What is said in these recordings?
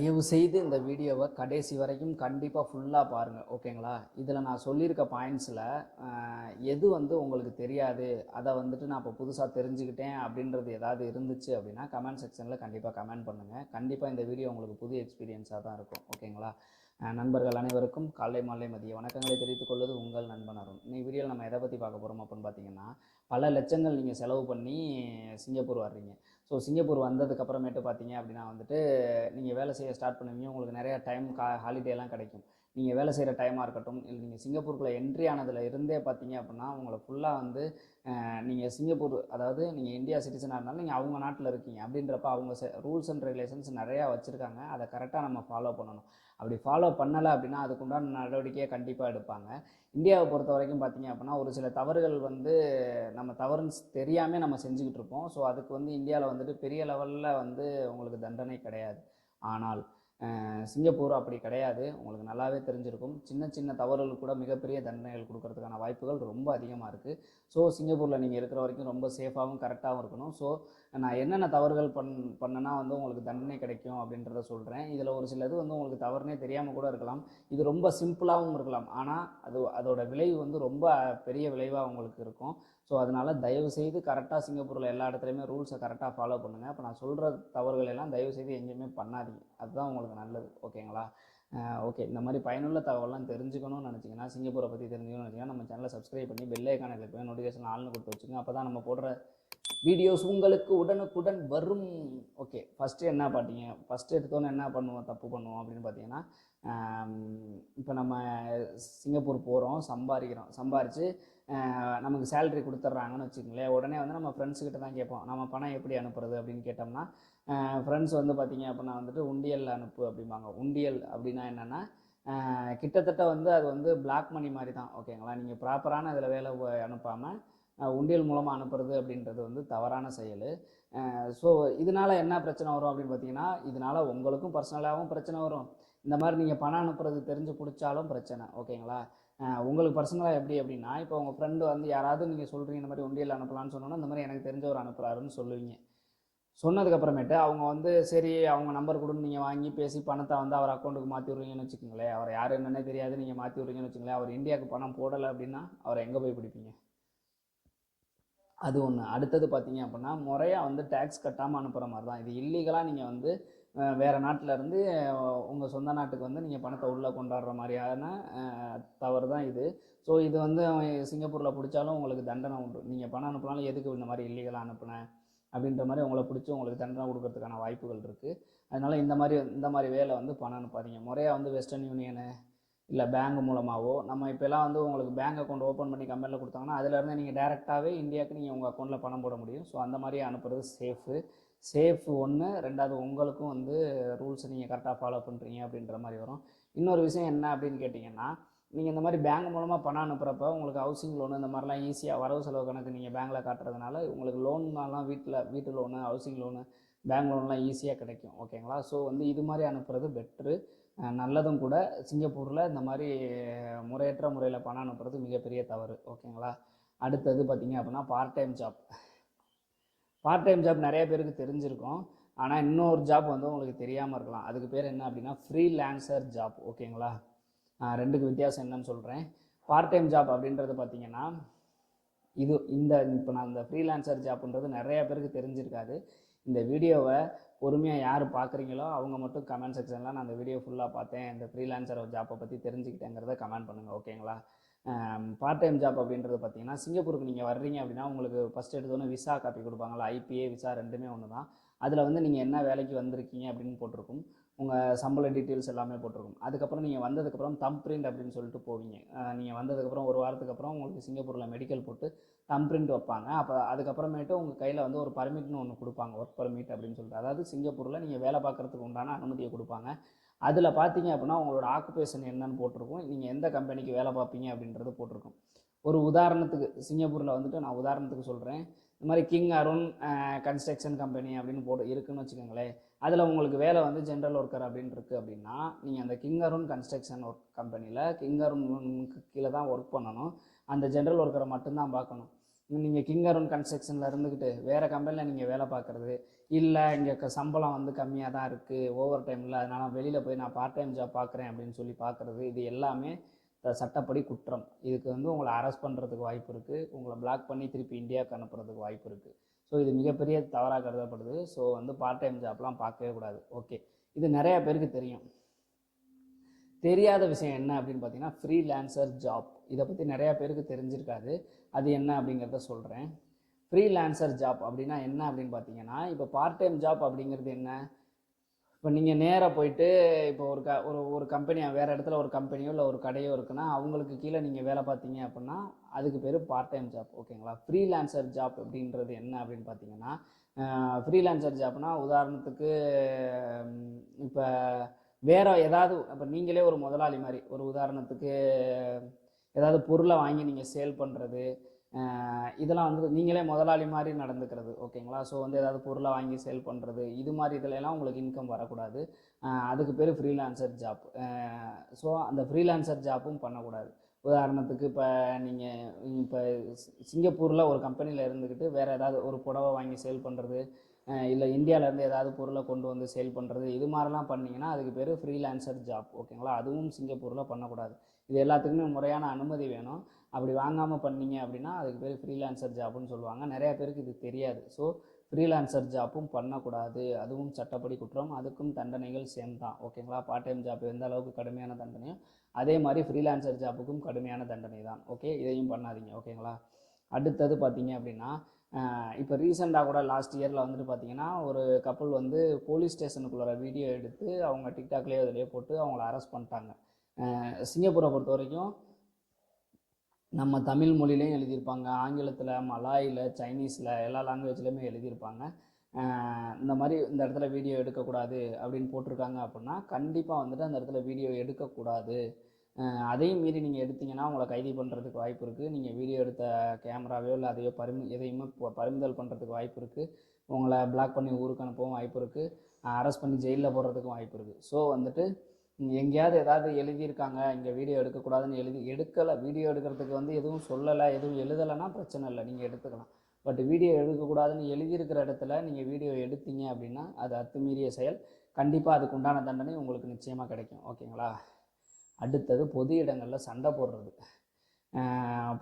தயவு செய்து இந்த வீடியோவை கடைசி வரைக்கும் கண்டிப்பாக ஃபுல்லாக பாருங்கள் ஓகேங்களா? இதில் நான் சொல்லியிருக்க பாயிண்ட்ஸில் எது வந்து உங்களுக்கு தெரியாது அதை வந்துட்டு நான் இப்போ புதுசாக தெரிஞ்சுக்கிட்டேன் அப்படின்றது ஏதாவது இருந்துச்சு அப்படின்னா கமெண்ட் செக்ஷனில் கண்டிப்பாக கமெண்ட் பண்ணுங்கள் கண்டிப்பாக இந்த வீடியோ உங்களுக்கு புது எக்ஸ்பீரியன்ஸாக தான் இருக்கும் ஓகேங்களா? நண்பர்கள் அனைவருக்கும் காலை மாலை மதிய வணக்கங்களை தெரிவித்துக் கொள்வது உங்கள் நண்பன் அருண். இன்னைக்கு வீடியோவில் நம்ம எதை பற்றி பார்க்க போகிறோம் அப்படின்னு பார்த்தீங்கன்னா பல லட்சங்கள் நீங்கள் செலவு பண்ணி சிங்கப்பூர் வர்றீங்க. ஸோ சிங்கப்பூர் வந்ததுக்கு அப்புறமேட்டு பார்த்தீங்க அப்படின்னா வந்துட்டு நீங்கள் வேலை செய்ய ஸ்டார்ட் பண்ணுவீங்க. உங்களுக்கு நிறையா டைம் கா ஹாலிடேலாம் கிடைக்கும். நீங்கள் வேலை செய்கிற டைமாக இருக்கட்டும் இல்லை நீங்கள் சிங்கப்பூருக்குள்ளே என்ட்ரி ஆனதில் இருந்தே பார்த்தீங்க அப்படின்னா உங்களை ஃபுல்லாக வந்து நீங்கள் சிங்கப்பூர் அதாவது நீங்கள் இந்தியா சிட்டிசனாக இருந்தாலும் நீங்கள் அவங்க நாட்டில் இருக்கீங்க. அப்படின்றப்ப அவங்க ரூல்ஸ் அண்ட் ரெகுலேஷன்ஸ் நிறையா வச்சுருக்காங்க. அதை கரெக்டாக நம்ம ஃபாலோ பண்ணணும். அப்படி ஃபாலோ பண்ணலை அப்படின்னா அதுக்குண்டான நடவடிக்கையை கண்டிப்பாக எடுப்பாங்க. இந்தியாவை பொறுத்த வரைக்கும் பார்த்தீங்க அப்படின்னா ஒரு சில தவறுகள் வந்து நம்ம தவறுன்னு தெரியாமல் நம்ம செஞ்சுக்கிட்டு இருப்போம். ஸோ அதுக்கு வந்து இந்தியாவில் வந்துட்டு பெரிய லெவலில் வந்து உங்களுக்கு தண்டனை கிடையாது. ஆனால் சிங்கப்பூர் அப்படி கிடையாது. உங்களுக்கு நல்லாவே தெரிஞ்சிருக்கும். சின்ன சின்ன தவறுகள் கூட மிகப்பெரிய தண்டனைகள் கொடுக்கறதுக்கான வாய்ப்புகள் ரொம்ப அதிகமாக இருக்குது ஸோ சிங்கப்பூரில் நீங்கள் இருக்கிற வரைக்கும் ரொம்ப சேஃபாகவும் கரெக்டாகவும் இருக்கணும். ஸோ நான் என்னென்ன தவறுகள் பண் பண்ணனா வந்து உங்களுக்கு தண்டனை கிடைக்கும் அப்படின்றத சொல்கிறேன் இதில் ஒரு சில இது வந்து உங்களுக்கு தவறுனே தெரியாமல் கூட இருக்கலாம். இது ரொம்ப சிம்பிளாகவும் இருக்கலாம். ஆனால் அது அதோட விளைவு வந்து ரொம்ப பெரிய விளைவாக உங்களுக்கு இருக்கும். ஸோ அதனால் தயவு செய்து கரெக்டாக சிங்கப்பூரில் எல்லா இடத்துலையுமே ரூல்ஸை கரெக்டாக ஃபாலோ பண்ணுங்கள் இப்போ நான் சொல்கிற தவறுகள் எல்லாம் தயவு செய்து எங்கேயுமே பண்ணாதீங்க. அதுதான் உங்களுக்கு நல்லது. ஓகேங்களா? ஓகே. இந்த மாதிரி பயனுள்ள தகவலாம் தெரிஞ்சுக்கணும்னு நினச்சிங்கன்னா சிங்கப்பூரை பற்றி தெரிஞ்சுக்கணும்னு நினச்சிங்கன்னா நம்ம சேனலை சப்ஸ்கிரைப் பண்ணி பெல் ஐக்கான கிளிக் பண்ணி நோட்டிஃபிகேஷன் ஆள்னு கொடுத்து வச்சுங்க. அப்போ தான் நம்ம போடுற வீடியோஸ் உங்களுக்கு உடனுக்குடன் வரும். ஓகே. ஃபஸ்ட்டு என்ன பார்த்தீங்க ஃபஸ்ட்டு எடுத்தோன்னே என்ன பண்ணுவோம்? தப்பு பண்ணுவோம்? அப்படின்னு பார்த்தீங்கன்னா இப்போ நம்ம சிங்கப்பூர் போகிறோம் சம்பாதிக்கிறோம். சம்பாரித்து நமக்கு சேலரி கொடுத்துட்றாங்கன்னு வச்சுக்கோங்களேன். உடனே வந்து நம்ம ஃப்ரெண்ட்ஸுக்கிட்ட தான் கேட்போம். நம்ம பணம் எப்படி அனுப்புறது அப்படின்னு கேட்டோம்னா ஃப்ரெண்ட்ஸ் வந்து பார்த்தீங்க அப்படின்னா வந்துட்டு உண்டியலில் அனுப்பு அப்படிம்பாங்க. உண்டியல் அப்படின்னா என்னென்னா கிட்டத்தட்ட வந்து அது வந்து பிளாக் மணி மாதிரி தான். ஓகேங்களா நீங்கள் ப்ராப்பரான இதில் வேலை அனுப்பாமல் உண்டியல் மூலமாக அனுப்புறது அப்படின்றது வந்து தவறான செயல். ஸோ இதனால் என்ன பிரச்சனை வரும் அப்படின்னு பார்த்தீங்கன்னா இதனால் உங்களுக்கும் பர்சனலாகவும் பிரச்சனை வரும். இந்த மாதிரி நீங்கள் பணம் அனுப்புறது தெரிஞ்சு பிடிச்சாலும் பிரச்சனை. ஓகேங்களா உங்களுக்கு பர்சனலாக எப்படி அப்படின்னா இப்போ உங்கள் ஃப்ரெண்டு வந்து யாராவது நீங்கள் சொல்கிறீங்க இந்த மாதிரி ஒண்டியில் அனுப்பலாம்னு சொன்னோன்னா இந்த மாதிரி எனக்கு தெரிஞ்சவர் அனுப்புகிறாருன்னு சொல்லுவீங்க. சொன்னதுக்கப்புறமேட்டு அவங்க வந்து சரி அவங்க நம்பர் கொடுன்னு நீங்கள் வாங்கி பேசி பணத்தை வந்து அவர் அக்கௌண்ட்டுக்கு மாற்றி விட்றீங்கன்னு வச்சுக்கோங்களேன். அவர் யார் என்னன்னே தெரியாது நீங்கள் மாற்றி விட்றீங்கன்னு வச்சுக்கோங்களேன். அவர் இந்தியாவுக்கு பணம் போடலை அப்படின்னா அவரை எங்கே போய் பிடிப்பீங்க? அது ஒன்று அடுத்தது பார்த்தீங்க அப்படின்னா முறையாக வந்து டேக்ஸ் கட்டாமல் அனுப்புகிற மாதிரி தான் இது இல்லீகலாக நீங்கள் வந்து வேறு நாட்டில் இருந்து உங்கள் சொந்த நாட்டுக்கு வந்து நீங்கள் பணத்தை உள்ளே கொண்டாடுற மாதிரியான தவறு தான் இது. ஸோ இது வந்து அவன் சிங்கப்பூரில் பிடிச்சாலும் உங்களுக்கு தண்டனை உண்டு. நீங்கள் பணம் அனுப்பினாலும் எதுக்கு இந்த மாதிரி இல்லீகலாக அனுப்புனேன் அப்படின்ற மாதிரி உங்களை பிடிச்சி உங்களுக்கு தண்டனை கொடுக்கறதுக்கான வாய்ப்புகள் இருக்குது அதனால் இந்த மாதிரி இந்த மாதிரி வேலை வந்து பணம் அனுப்பாதீங்க. முறையாக வந்து வெஸ்டர்ன் யூனியனு இல்லை பேங்க் மூலமாகவோ நம்ம இப்போலாம் வந்து உங்களுக்கு பேங்க் அக்கௌண்ட் ஓப்பன் பண்ணி கம்பெனியில் கொடுத்தாங்கன்னா அதிலேருந்து நீங்கள் டேரெக்டாகவே இந்தியாவுக்கு நீங்கள் உங்கள் அக்கௌண்ட்டில் பணம் போட முடியும். ஸோ அந்த மாதிரி அனுப்புறது சேஃபு சேஃப் ஒன்று ரெண்டாவது உங்களுக்கும் வந்து ரூல்ஸை நீங்கள் கரெக்டாக ஃபாலோ பண்ணுறீங்க அப்படின்ற மாதிரி வரும். இன்னொரு விஷயம் என்ன அப்படின்னு கேட்டிங்கன்னா நீங்கள் இந்த மாதிரி பேங்க் மூலமாக பணம் அனுப்புகிறப்ப உங்களுக்கு ஹவுசிங் லோனு இந்த மாதிரிலாம் ஈஸியாக வரவு செலவு கணக்கு நீங்கள் பேங்க்கில் காட்டுறதுனால உங்களுக்கு லோன்னாலாம் வீட்டில் வீட்டு லோனு ஹவுசிங் லோனு பேங்க் லோன்லாம் ஈஸியாக கிடைக்கும். ஓகேங்களா ஸோ வந்து இது மாதிரி அனுப்புறது பெட்ரு நல்லதும் கூட சிங்கப்பூரில் இந்த மாதிரி முறையற்ற முறையில் பணம் அனுப்புறது மிகப்பெரிய தவறு. ஓகேங்களா அடுத்தது பார்த்தீங்க அப்படின்னா part time job part time job நிறைய பேருக்கு தெரிஞ்சிருக்கும். ஆனால் இன்னொரு ஜாப் வந்து உங்களுக்கு தெரியாமல் இருக்கலாம். அதுக்கு பேர் என்ன அப்படின்னா ஃப்ரீலான்சர் ஜாப் ஓகேங்களா ரெண்டுக்கு வித்தியாசம் என்னன்னு சொல்கிறேன் பார்ட் டைம் ஜாப் அப்படின்றது பார்த்தீங்கன்னா இது இந்த இப்போ நான் இந்த ஃப்ரீலான்சர் ஜாப்ன்றது நிறைய பேருக்கு தெரிஞ்சிருக்காது. இந்த வீடியோவை பொறுமையாக யார் பார்க்குறீங்களோ அவங்க மட்டும் கமெண்ட் செக்ஷனில் நான் அந்த வீடியோ ஃபுல்லாக பார்த்தேன். இந்த ஃப்ரீலான்சர் ஜாப்பை பற்றி தெரிஞ்சுக்கிட்டேங்கிறத கமெண்ட் பண்ணுங்கள் ஓகேங்களா பார்ட் டைம் ஜாப் அப்படின்றது பார்த்தீங்கன்னா சிங்கப்பூருக்கு நீங்கள் வர்றீங்க அப்படின்னா உங்களுக்கு ஃபஸ்ட் எடுத்தோன்னே விசா காப்பி கொடுப்பாங்களா ஐபிஏ விசா ரெண்டுமே ஒன்று தான் அதில் வந்து நீங்கள் என்ன வேலைக்கு வந்திருக்கீங்க அப்படின்னு போட்டிருக்கும். உங்கள் சம்பள டீட்டெயில்ஸ் எல்லாமே போட்டிருக்கும். அதுக்கப்புறம் நீங்கள் வந்ததுக்கப்புறம் தம் பிரிண்ட் அப்படின்னு சொல்லிட்டு போவீங்க. நீங்கள் வந்ததுக்கப்புறம் ஒரு வாரத்துக்கு அப்புறம் உங்களுக்கு சிங்கப்பூரில் மெடிக்கல் போட்டு தம் பிரிண்ட் வைப்பாங்க. அப்போ அதுக்கப்புறமேட்டு உங்கள் கையில் வந்து ஒரு பர்மிட்னு ஒன்று கொடுப்பாங்க ஒர்க் பர்மிட் அப்படின்னு சொல்லிட்டு. அதாவது சிங்கப்பூரில் நீங்கள் வேலை பார்க்குறதுக்கு உண்டான அனுமதியை கொடுப்பாங்க. அதில் பார்த்தீங்க அப்படின்னா உங்களோட ஆக்குபேஷன் என்னன்னு போட்டிருக்கும். நீங்கள் எந்த கம்பெனிக்கு வேலை பார்ப்பீங்க அப்படின்றது போட்டிருக்கும். ஒரு உதாரணத்துக்கு சிங்கப்பூரில் வந்துட்டு நான் உதாரணத்துக்கு சொல்கிறேன் இந்த மாதிரி கிங் அருண் கன்ஸ்ட்ரக்ஷன் கம்பெனி அப்படின்னு போட்டு இருக்குன்னு வச்சுக்கோங்களேன். அதில் உங்களுக்கு வேலை வந்து ஜென்ரல் ஒர்க்கர் அப்படின்னு இருக்குது அப்படின்னா நீங்கள் அந்த கிங் அருண் கன்ஸ்ட்ரக்ஷன் ஒர்க் கம்பெனியில் கிங் அருணுக்கு கீழே தான் ஒர்க் பண்ணணும். அந்த ஜென்ரல் ஒர்க்கரை மட்டும்தான் பார்க்கணும். நீங்கள் கிங் அருண் கன்ஸ்ட்ரக்ஷனில் இருந்துக்கிட்டு வேறு கம்பெனியில் நீங்கள் வேலை பார்க்குறது இல்லை இங்கே சம்பளம் வந்து கம்மியாக தான் இருக்குது ஓவர் டைமில் அதனால் வெளியில் போய் நான் பார்ட் டைம் ஜாப் பார்க்குறேன் அப்படின்னு சொல்லி பார்க்குறது இது எல்லாமே சட்டப்படி குற்றம். இதுக்கு வந்து உங்களை அரெஸ்ட் பண்ணுறதுக்கு வாய்ப்பு இருக்குது உங்களை பிளாக் பண்ணி திருப்பி இந்தியாவுக்கு அனுப்புறதுக்கு வாய்ப்பு இருக்குது ஸோ இது மிகப்பெரிய தவறாக கருதப்படுது. ஸோ வந்து பார்ட் டைம் ஜாப்லாம் பார்க்கவே கூடாது. ஓகே இது நிறைய பேருக்கு தெரியும். தெரியாத விஷயம் என்ன அப்படின்னு பார்த்தீங்கன்னா ஃப்ரீலான்சர் ஜாப் இதை பற்றி நிறையா பேருக்கு தெரிஞ்சிருக்காது. அது என்ன அப்படிங்கிறத சொல்கிறேன் ஃப்ரீலான்சர் ஜாப் அப்படின்னா என்ன அப்படின்னு பார்த்தீங்கன்னா இப்போ பார்ட் டைம் ஜாப் அப்படிங்கிறது என்ன? இப்போ நீங்கள் நேராக போயிட்டு இப்போ ஒரு க ஒரு ஒரு கம்பெனியாக வேறு இடத்துல ஒரு கம்பெனியோ இல்லை ஒரு கடையோ இருக்குன்னா அவங்களுக்கு கீழே நீங்கள் வேலை பார்த்தீங்க அப்படின்னா அதுக்கு பேர் பார்ட் டைம் ஜாப் ஓகேங்களா ஃப்ரீலான்சர் ஜாப் அப்படின்றது என்ன அப்படின்னு பார்த்தீங்கன்னா ஃப்ரீலான்சர் ஜாப்னா உதாரணத்துக்கு இப்போ வேறு ஏதாவது இப்போ நீங்களே ஒரு முதலாளி மாதிரி ஒரு உதாரணத்துக்கு ஏதாவது பொருளை வாங்கி நீங்கள் சேல் பண்ணுறது இதெல்லாம் வந்து நீங்களே முதலாளி மாதிரி நடந்துக்கிறது ஓகேங்களா? ஸோ வந்து ஏதாவது பொருளை வாங்கி சேல் பண்ணுறது இது மாதிரி இதுலலாம் உங்களுக்கு இன்கம் வரக்கூடாது. அதுக்கு பேர் ஃப்ரீலான்சர் ஜாப் ஸோ அந்த ஃப்ரீலான்சர் ஜாப்பும் பண்ணக்கூடாது. உதாரணத்துக்கு இப்போ நீங்கள் இப்போ சிங்கப்பூரில் ஒரு கம்பெனியில் இருந்துக்கிட்டு வேறு ஏதாவது ஒரு புடவை வாங்கி சேல் பண்ணுறது இல்லை இந்தியாவிலேருந்து ஏதாவது பொருளை கொண்டு வந்து சேல் பண்ணுறது இது மாதிரிலாம் பண்ணிங்கன்னா அதுக்கு பேர் ஃப்ரீலான்சர் ஜாப் ஓகேங்களா? அதுவும் சிங்கப்பூரில் பண்ணக்கூடாது. இது எல்லாத்துக்குமே முறையான அனுமதி வேணும். அப்படி வாங்காமல் பண்ணீங்க அப்படின்னா அதுக்கு பேர் ஃப்ரீலான்சர் ஜாப்னு சொல்லுவாங்க. நிறையா பேருக்கு இது தெரியாது. ஸோ ஃப்ரீலான்சர் ஜாப்பும் பண்ணக்கூடாது. அதுவும் சட்டப்படி குற்றம். அதுக்கும் தண்டனைகள் சேம் தான். ஓகேங்களா பார்ட் டைம் ஜாப் எந்த அளவுக்கு கடுமையான தண்டனையோ அதே மாதிரி ஃப்ரீலான்சர் ஜாப்புக்கும் கடுமையான தண்டனை தான். ஓகே இதையும் பண்ணாதீங்க. ஓகேங்களா அடுத்தது பார்த்தீங்க அப்படின்னா இப்போ ரீசெண்டாக கூட லாஸ்ட் இயரில் வந்துட்டு பார்த்தீங்கன்னா ஒரு கப்பல் வந்து போலீஸ் ஸ்டேஷனுக்குள்ள வீடியோ எடுத்து அவங்க டிக்டாக்லேயே அதிலேயே போட்டு அவங்கள அரெஸ்ட் பண்ணிட்டாங்க. சிங்கப்பூரை பொறுத்த வரைக்கும் நம்ம தமிழ் மொழிலையும் எழுதியிருப்பாங்க. ஆங்கிலத்தில் மலாயில் சைனீஸில் எல்லா லாங்குவேஜ்லேயுமே எழுதியிருப்பாங்க. இந்த மாதிரி இந்த இடத்துல வீடியோ எடுக்கக்கூடாது அப்படின்னு போட்டிருக்காங்க அப்படின்னா கண்டிப்பாக வந்துட்டு அந்த இடத்துல வீடியோ எடுக்கக்கூடாது. அதையும் மீறி நீங்கள் எடுத்தீங்கன்னா உங்களை கைது பண்ணுறதுக்கு வாய்ப்பு இருக்குது நீங்கள் வீடியோ எடுத்த கேமராவையோ இல்லை அதையோ பரிமு எதையுமே ப- பறிமுதல் பண்ணுறதுக்கு வாய்ப்பு இருக்குது உங்களை பிளாக் பண்ணி ஊருக்கு அனுப்பவும் வாய்ப்பு இருக்குது அரெஸ்ட் பண்ணி ஜெயிலில் போடுறதுக்கும் வாய்ப்பு இருக்குது ஸோ வந்துட்டு எங்கேயாவது ஏதாவது எழுதியிருக்காங்க இங்கே வீடியோ எடுக்கக்கூடாதுன்னு எழுதி எடுக்கலை. வீடியோ எடுக்கிறதுக்கு வந்து எதுவும் சொல்லலை எதுவும் எழுதலைன்னா பிரச்சனை இல்லை நீங்கள் எடுத்துக்கலாம். பட் வீடியோ எடுக்கக்கூடாதுன்னு எழுதியிருக்கிற இடத்துல நீங்கள் வீடியோ எடுத்தீங்க அப்படின்னா அது அத்துமீறிய செயல். கண்டிப்பாக அதுக்கு உண்டான தண்டனை உங்களுக்கு நிச்சயமாக கிடைக்கும். ஓகேங்களா அடுத்தது பொது இடங்களில் சண்டை போடுறது.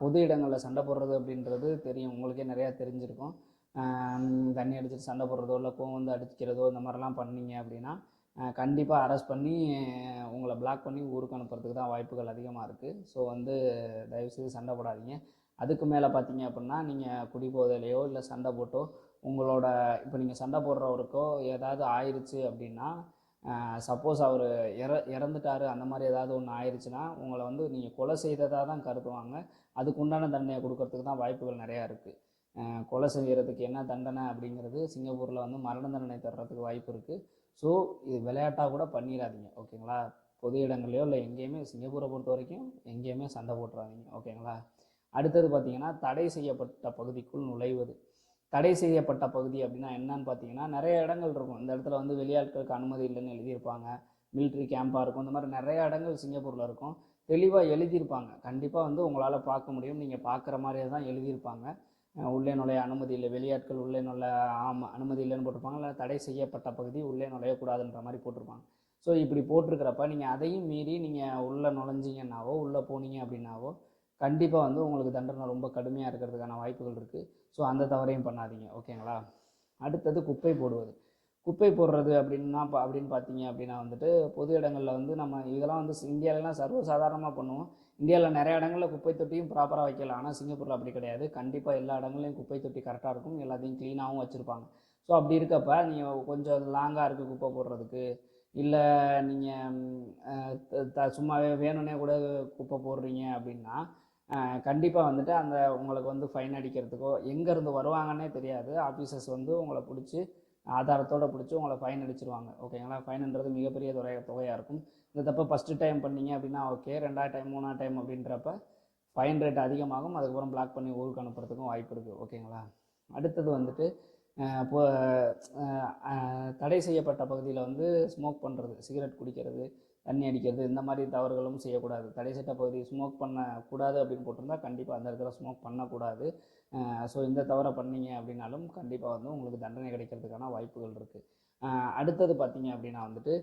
பொது இடங்களில் சண்டை போடுறது அப்படின்றது தெரியும். உங்களுக்கே நிறையா தெரிஞ்சிருக்கும். தண்ணி அடிச்சுட்டு சண்டை போடுறதோ இல்லை கோவம் வந்து அடிக்கிறதோ இந்த மாதிரிலாம் பண்ணீங்க அப்படின்னா கண்டிப்பாக அரெஸ்ட் பண்ணி உங்களை பிளாக் பண்ணி ஊருக்கு அனுப்புறதுக்கு தான் வாய்ப்புகள் அதிகமாக இருக்குது ஸோ வந்து தயவுசெய்து சண்டை போடாதீங்க. அதுக்கு மேலே பார்த்தீங்க அப்படின்னா நீங்கள் குடிபோதையிலையோ இல்லை சண்டை போட்டோ உங்களோட இப்போ நீங்கள் சண்டை போடுறவருக்கோ ஏதாவது ஆயிடுச்சு அப்படின்னா சப்போஸ் அவர் இற இறந்துட்டாரு அந்த மாதிரி ஏதாவது ஒன்று ஆயிடுச்சுன்னா உங்களை வந்து நீங்கள் கொலை செய்ததாக தான் கருதுவாங்க. அதுக்கு உண்டான தண்டனையை கொடுக்கறதுக்கு தான் வாய்ப்புகள் நிறையா இருக்குது கொலை செய்கிறதுக்கு என்ன தண்டனை அப்படிங்கிறது சிங்கப்பூரில் வந்து மரண தண்டனை தர்றதுக்கு வாய்ப்பு இருக்குது ஸோ இது விளையாட்டாக கூட பண்ணிடாதீங்க ஓகேங்களா? பொது இடங்கள்லையோ இல்லை எங்கேயுமே சிங்கப்பூரை பொறுத்த வரைக்கும் எங்கேயுமே சண்டை போட்டுறாதீங்க ஓகேங்களா? அடுத்தது பார்த்தீங்கன்னா தடை செய்யப்பட்ட பகுதிக்குள் நுழைவது. தடை செய்யப்பட்ட பகுதி அப்படின்னா என்னன்னு பார்த்தீங்கன்னா நிறைய இடங்கள் இருக்கும். இந்த இடத்துல வந்து வெளியாட்களுக்கு அனுமதி இல்லைன்னு எழுதியிருப்பாங்க. மிலிட்ரி கேம்பாக இருக்கும். இந்த மாதிரி நிறைய இடங்கள் சிங்கப்பூரில் இருக்கும். தெளிவாக எழுதியிருப்பாங்க. கண்டிப்பாக வந்து உங்களால் பார்க்க முடியும். நீங்கள் பார்க்குற மாதிரியே தான் எழுதியிருப்பாங்க. உள்ளே நுழைய அனுமதி இல்லை. வெளியாட்கள் உள்ளே நுழைய ஆமாம் அனுமதி இல்லைன்னு போட்டிருப்பாங்க. இல்லை தடை செய்யப்பட்ட பகுதி உள்ளே நுழையக்கூடாதுன்ற மாதிரி போட்டிருப்பாங்க. ஸோ இப்படி போட்டிருக்கிறப்ப நீங்கள் அதையும் மீறி நீங்கள் உள்ளே நுழைஞ்சிங்கன்னாவோ உள்ளே போனீங்க அப்படின்னாவோ கண்டிப்பாக வந்து உங்களுக்கு தண்டனை ரொம்ப கடுமையாக இருக்கிறதுக்கான வாய்ப்புகள் இருக்குது ஸோ அந்த தவறையும் பண்ணாதீங்க. ஓகேங்களா? அடுத்தது குப்பை போடுவது. குப்பை போடுறது அப்படின்னா பா- அப்படின்னு பார்த்தீங்க அப்படின்னா வந்துட்டு பொது இடங்களில் வந்து நம்ம இதெல்லாம் வந்து இந்தியாவிலலாம் சர்வசாதாரணமாக பண்ணுவோம். இந்தியாவில் நிறைய இடங்களில் குப்பை தொட்டியும் ப்ராப்பராக வைக்கலாம் ஆனால் சிங்கப்பூரில் அப்படி கிடையாது. கண்டிப்பாக எல்லா இடங்களையும் குப்பை தொட்டி கரெக்டாக இருக்கும். எல்லாத்தையும் க்ளீனாகவும் வச்சுருப்பாங்க. ஸோ அப்படி இருக்கப்ப நீங்கள் கொஞ்சம் லாங்காக இருக்குது குப்பை போடுறதுக்கு. இல்லை நீங்கள் த சும்மாவே வேணும்னே கூட குப்பை போடுறீங்க அப்படின்னா கண்டிப்பாக வந்துட்டு அந்த உங்களுக்கு வந்து ஃபைன் அடிக்கிறதுக்கோ எங்கேருந்து வருவாங்கன்னே தெரியாது. ஆஃபீஸர்ஸ் வந்து உங்களை பிடிச்சி ஆதாரத்தோட பிடிச்சி உங்களை ஃபைன் அடிச்சிருவாங்க. ஓகேங்களா ஃபைனுன்றது மிகப்பெரிய தொகை தொகையாக இருக்கும். இந்த தப்பை ஃபஸ்ட்டு டைம் பண்ணீங்க அப்படின்னா ஓகே ரெண்டாவது டைம் மூணாவது டைம் அப்படின்றப்ப ஃபைன் ரேட் அதிகமாகும். அதுக்கப்புறம் பிளாக் பண்ணி ஊருக்கு அனுப்புறதுக்கும் வாய்ப்பு இருக்குது ஓகேங்களா அடுத்தது வந்துட்டு இப்போ தடை செய்யப்பட்ட பகுதியில் வந்து ஸ்மோக் பண்ணுறது சிகரெட் குடிக்கிறது தண்ணி அடிக்கிறது இந்த மாதிரி தவறுகளும் செய்யக்கூடாது. தடை சட்ட பகுதி ஸ்மோக் பண்ணக்கூடாது அப்படின்னு போட்டிருந்தா கண்டிப்பாக அந்த இடத்துல ஸ்மோக் பண்ணக்கூடாது. ஸோ இந்த தவறை பண்ணீங்க அப்படின்னாலும் கண்டிப்பாக வந்து உங்களுக்கு தண்டனை கிடைக்கிறதுக்கான வாய்ப்புகள் இருக்குது அடுத்தது பார்த்தீங்க அப்படின்னா வந்துட்டு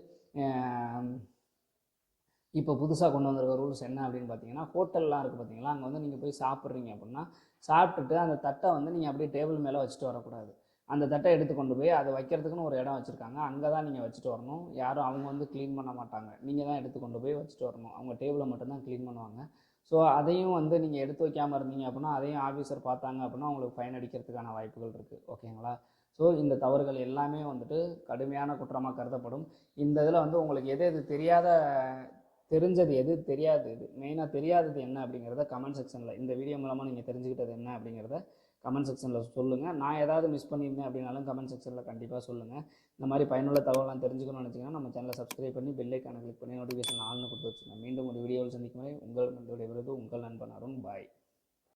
இப்போ புதுசாக கொண்டு வந்திருக்க ரூல்ஸ் என்ன அப்படின்னு பார்த்தீங்கன்னா ஹோட்டல்லாம் இருக்குது பார்த்தீங்களா அங்கே வந்து நீங்கள் போய் சாப்பிட்றீங்க அப்படின்னா சாப்பிட்டுட்டு அந்த தட்டை வந்து நீங்கள் அப்படியே டேபிள் மேலே வச்சுட்டு வரக்கூடாது. அந்த தட்டை எடுத்து கொண்டு போய் அதை வைக்கிறதுக்குன்னு ஒரு இடம் வச்சுருக்காங்க. அங்கே தான் நீங்கள் வச்சுட்டு வரணும். யாரும் அவங்க வந்து க்ளீன் பண்ண மாட்டாங்க. நீங்கள் தான் எடுத்து கொண்டு போய் வச்சுட்டு வரணும். அவங்க டேபிளை மட்டும்தான் க்ளீன் பண்ணுவாங்க. ஸோ அதையும் வந்து நீங்கள் எடுத்து வைக்காமல் இருந்தீங்க அப்படின்னா அதையும் ஆஃபீஸர் பார்த்தாங்க அப்படின்னா உங்களுக்கு ஃபைன் அடிக்கிறதுக்கான வாய்ப்புகள் இருக்குது ஓகேங்களா ஸோ இந்த தவறுகள் எல்லாமே வந்துட்டு கடுமையான குற்றமாக கருதப்படும். இந்த இதில் வந்து உங்களுக்கு எது எது தெரியாத தெரிஞ்சது எது தெரியாது எது மெயினாக தெரியாதது என்ன அப்படிங்கிறத கமெண்ட் செக்ஷனில் இந்த வீடியோ மூலமாக நீங்கள் தெரிஞ்சுக்கிட்டது என்ன அப்படிங்கிறத கமெண்ட் செக்ஷனில் சொல்லுங்கள் நான் ஏதாவது மிஸ் பண்ணியிருந்தேன் அப்படின்னாலும் கமெண்ட் செக்ஷனில் கண்டிப்பாக சொல்லுங்கள் இந்த மாதிரி பயனுள்ள தகவலாம் தெரிஞ்சுக்கணும்னு நினச்சிங்கன்னா நம்ம சேனலை சப்ஸ்கிரைப் பண்ணி பெல்லைக்கான கிளிக் பண்ணி நோட்டிஃபிகேஷன் ஆன்னு கொடுத்து வச்சுங்க மீண்டும் ஒரு வீடியோவில் சந்திக்கும் வரை உங்கள் விருது உங்கள் நண்பன் அருண். பாய்